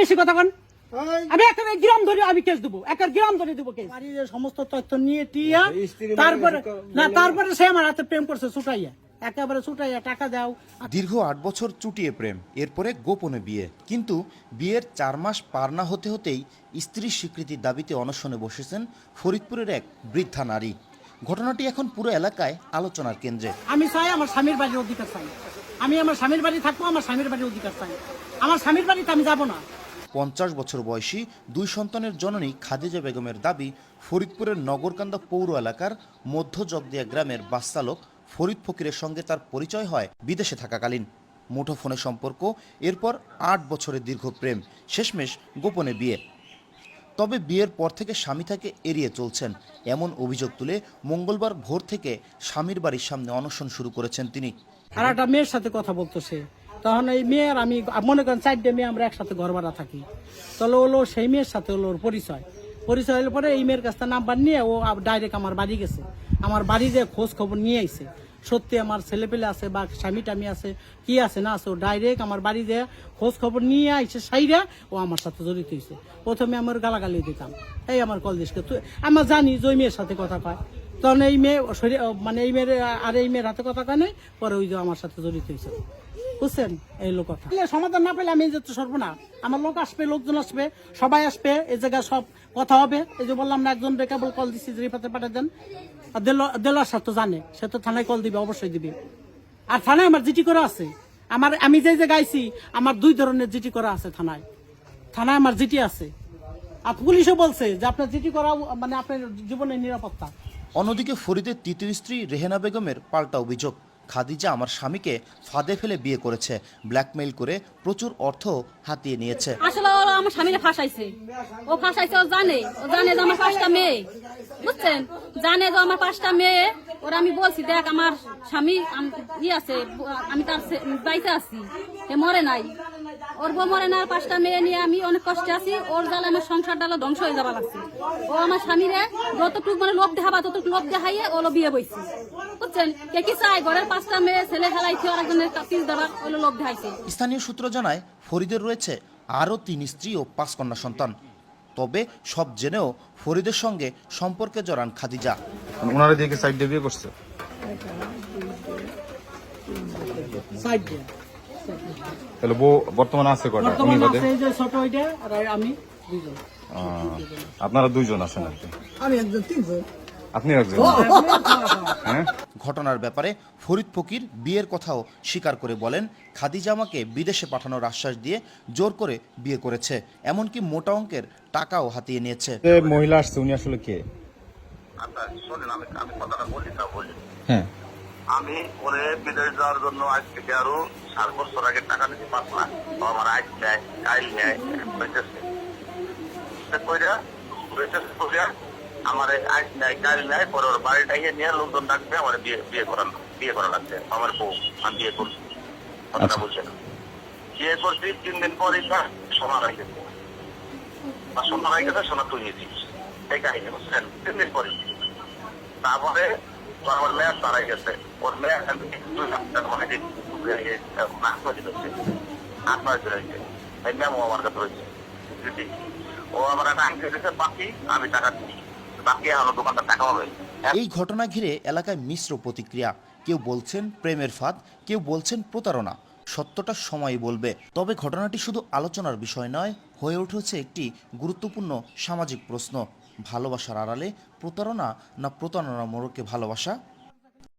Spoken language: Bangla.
বেশি কথা কন। আমি একটা গ্রাম ধরে আমি কেস দেবো। একটা গ্রাম ধরে দেবো কেস বাড়ির সমস্ত তথ্য নিয়ে টিয়া তারপরে না তারপরে সে আমার হাতে প্রেম করছে ছুটাইয়া। একেবারে ছুটাইয়া টাকা দাও। দীর্ঘ আট বছর চুটিয়ে প্রেম এরপরে গোপনে বিয়ে। কিন্তু বিয়ের চার মাস পার না হতে হতেই স্ত্রীর স্বীকৃতির দাবিতে অনশনে বসেছেন ফরিদপুরের এক বৃদ্ধা নারী। ঘটনাটি এখন পুরো এলাকায় আলোচনার কেন্দ্রে। আমি চাই আমার স্বামীর বাড়ির অধিকার চাই। আমি আমার স্বামীর বাড়ি থাকব আমার স্বামীর বাড়ির অধিকার চাই। আমার স্বামীর বাড়িতে আমি যাব না। পঞ্চাশ বছর বয়সী দুই সন্তানের জননী খাদিজা বেগমের দাবি, ফরিদপুরের নগরকান্দা পৌর এলাকার মধ্য জগদিয়া গ্রামের বাস চালক ফরিদ ফকিরের সঙ্গে তার পরিচয় হয় বিদেশে থাকাকালীন। মুঠোফোনে সম্পর্ক, এরপর আট বছরের দীর্ঘ প্রেম, শেষমেশ গোপনে বিয়ে। তবে বিয়ের পর থেকে স্বামী তাকে এড়িয়ে চলছেন। এমন অভিযোগ তুলে মঙ্গলবার ভোর থেকে স্বামীর বাড়ির সামনে অনশন শুরু করেছেন তিনি। আর একটা মেয়ের সাথে কথা বলতেছে। তখন এই মেয়ের আমি মনে করেন চারটে মেয়ে আমরা একসাথে ঘর ভাড়া থাকি। তাহলে হলো সেই মেয়ের সাথে হলো ওর পরিচয়। পরিচয় হলে পরে এই মেয়ের কাছ থেকে নাম্বার নিয়ে ও ডাইরেক্ট আমার বাড়ি গেছে। আমার বাড়ি যে খোঁজ খবর নিয়ে আইছে। সত্যি আমার ছেলে পেলে আছে বা স্বামী টামি আছে, কি আছে না আছে, ও ডাইরেক্ট আমার বাড়ি যে খোঁজ খবর নিয়ে আইছে সাইরা ও আমার সাথে জড়িত হয়েছে প্রথমে আমার গালাগালি দিতাম। এই আমার কল দিসকে তুই আমার জানি যে মেয়ের সাথে কথা কয়। তখন এই মেয়ে মানে এই মেয়ের, আর এই মেয়ের হাতে কথা কয় পরে ওই যে আমার সাথে জড়িত হয়েছে। বুঝছেন? এই লোক কথা। সমাধান না পেলে আমি যে তো সর্ব না। আমার লোক আসবে, লোকজন আসবে, সবাই আসবে, এই জায়গায় সব কথা হবে। এই যে বললাম না, একজন কেবল কল দিচ্ছি যে রিফাতে পাঠিয়ে দেন। আর দেল- দেলোয়ার সাহেব তো জানে, সে তো থানায় কল দিবে, অবশ্যই দিবে। আর থানায় আমার জিটি করা আছে। আমার, আমি যে যে গাইছি আমার দুই ধরনের জিটি করা আছে থানায়। থানায় আমার জিটি আছে। আর পুলিশও বলছে যে আপনার জিটি করা মানে আপনার জীবনের নিরাপত্তা। অন্যদিকে ফরিদের তৃতীয় স্ত্রী রেহেনা বেগমের পাল্টা অভিযোগ। খাদিজা আমার স্বামীকে ফাঁদে ফেলে বিয়ে করেছে, ব্ল্যাকমেইল করে প্রচুর অর্থ হাতিয়ে নিয়েছে। আসলে ও আমার স্বামীরে ফাঁসাইছে। ও ফাঁসাইছে, ও জানে ও জানে যে আমার পাঁচটা মেয়ে। বুঝছেন? জানে যে আমার পাঁচটা মেয়ে। ওরা আমি বলছি, দেখ আমার স্বামী ই আছে আমি তার বাড়িতে আছি, সে মরে নাই। ওর বউ মরে না পাঁচটা মেয়ে নিয়ে আমি অনেক কষ্টে আছি, ওর জ্বালা আমার সংসার ডালা ধ্বংস হয়ে যাবা লাগছে। ও আমার স্বামীরে যতটুকু মানে লোভ দেখাবা ততটুকু লোভ দেখাইয়ে ওলো বিয়ে বইছে। বুঝছেন? কে কি চাই ঘরের পাঁচটা মেয়ে ছেলে খেলাইছে আর একজনের পিস দেবার ওলো লোভ দেখাইছে। স্থানীয় সূত্র জানায় ফরিদের রয়েছে আরও তিন স্ত্রী ও পাঁচ কন্যা সন্তান। তবে সব জেনেও ফরিদের সঙ্গে সম্পর্কে জড়ান খাদিজা। ওনারা দিয়ে সাইড দিয়ে বিয়ে করছে। সাইড দিয়ে। তাহলে বউ বর্তমানে আছে কটা বর্তমানে আছে যে ছোট ওইটা আর আমি। আপনারা দুইজন আছেন আর কি? আমি একজন তিনজন। আপনি একজন? হ্যাঁ ঘটনার ব্যাপারে ফরিদ ফকির বিয়ের কথাও স্বীকার করে বলেন খাদিজা আমাকে বিদেশে পাঠানোর আশ্বাস দিয়ে জোর করে বিয়ে করেছে এমনকি মোটা অঙ্কের টাকাও হাতিয়ে নিয়েছে। মহিলা আসছে উনি আসলে কে? আচ্ছা হ্যাঁ। আমি ওরে বিদেশ যাওয়ার জন্য আজ থেকে আরও সাত বছর আগে টাকা দিতে পারব না ও আমার আজ নেয় কাইল নেয় হইতেছে কইরা হইতেছে কইরা আমার আজ নেয় কাইল নেয় পরে ওর বাড়িটা গিয়ে নিয়ে লোকজন ডাকবে আমার বিয়ে বিয়ে করান বিয়ে করা লাগছে আমার বউ আমি বিয়ে করছি কথাটা আচ্ছা। বলছে না বিয়ে করছি তিন দিন পরই সোনা হয়ে গেছে সোনা হয়ে গেছে সোনা এই কাহিনী বুঝছেন তিন দিন পরে তারপরে আমার মেয়াদ তারাই গেছে ওর মেয়াদ দুই টাকা মানে নাক করে এই ম্যাম আমার কাছে রয়েছে। ও আমার একটা আংটি দিয়েছে বাকি আমি টাকা দিই বাকি আমার দোকানটা টাকা হবে। এই ঘটনা ঘিরে এলাকায় মিশ্র প্রতিক্রিয়া। কেউ বলছেন প্রেমের ফাঁদ, কেউ বলছেন প্রতারণা। সত্যটা সময় বলবে। তবে ঘটনাটি শুধু আলোচনার বিষয় নয়, হয়ে উঠেছে একটি গুরুত্বপূর্ণ সামাজিক প্রশ্ন। ভালোবাসার আড়ালে প্রতারণা না প্রতারণা মোড়কে ভালোবাসা?